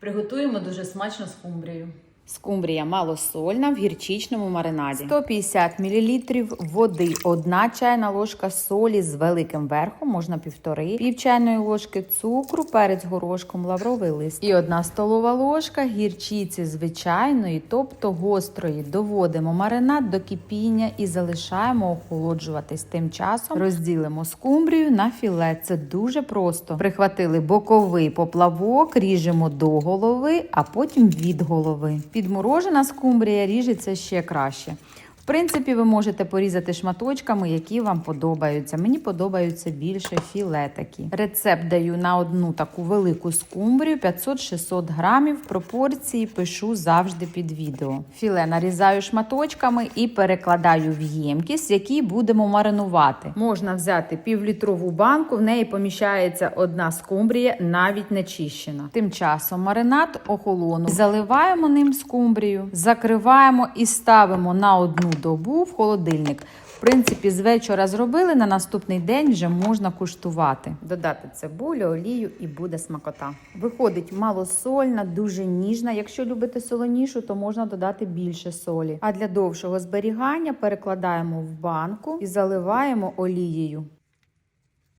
Приготуємо дуже смачно скумбрію. Скумбрія малосольна в гірчичному маринаді. 150 мл води, 1 чайна ложка солі з великим верхом, можна півтори, пів чайної ложки цукру, перець горошком, лавровий лист і 1 столова ложка гірчиці звичайної, тобто гострої. Доводимо маринад до кипіння і залишаємо охолоджуватись. Тим часом розділимо скумбрію на філе. Це дуже просто. Прихватили боковий поплавок, ріжемо до голови, а потім від голови. Підморожена скумбрія ріжеться ще краще. В принципі, ви можете порізати шматочками, які вам подобаються. Мені подобаються більше філе такі. Рецепт даю на одну таку велику скумбрію 500-600 грамів. Пропорції пишу завжди під відео. Філе нарізаю шматочками і перекладаю в ємкість, в якій будемо маринувати. Можна взяти півлітрову банку, в неї поміщається одна скумбрія, навіть не чищена. Тим часом маринад охолонув. Заливаємо ним скумбрію, закриваємо і ставимо на одну добу в холодильник. В принципі, з вечора зробили на наступний день вже можна куштувати. Додати цибулю, олію і буде смакота. Виходить малосольна, дуже ніжна. Якщо любите солонішу, то можна додати більше солі. А для довшого зберігання перекладаємо в банку і заливаємо олією.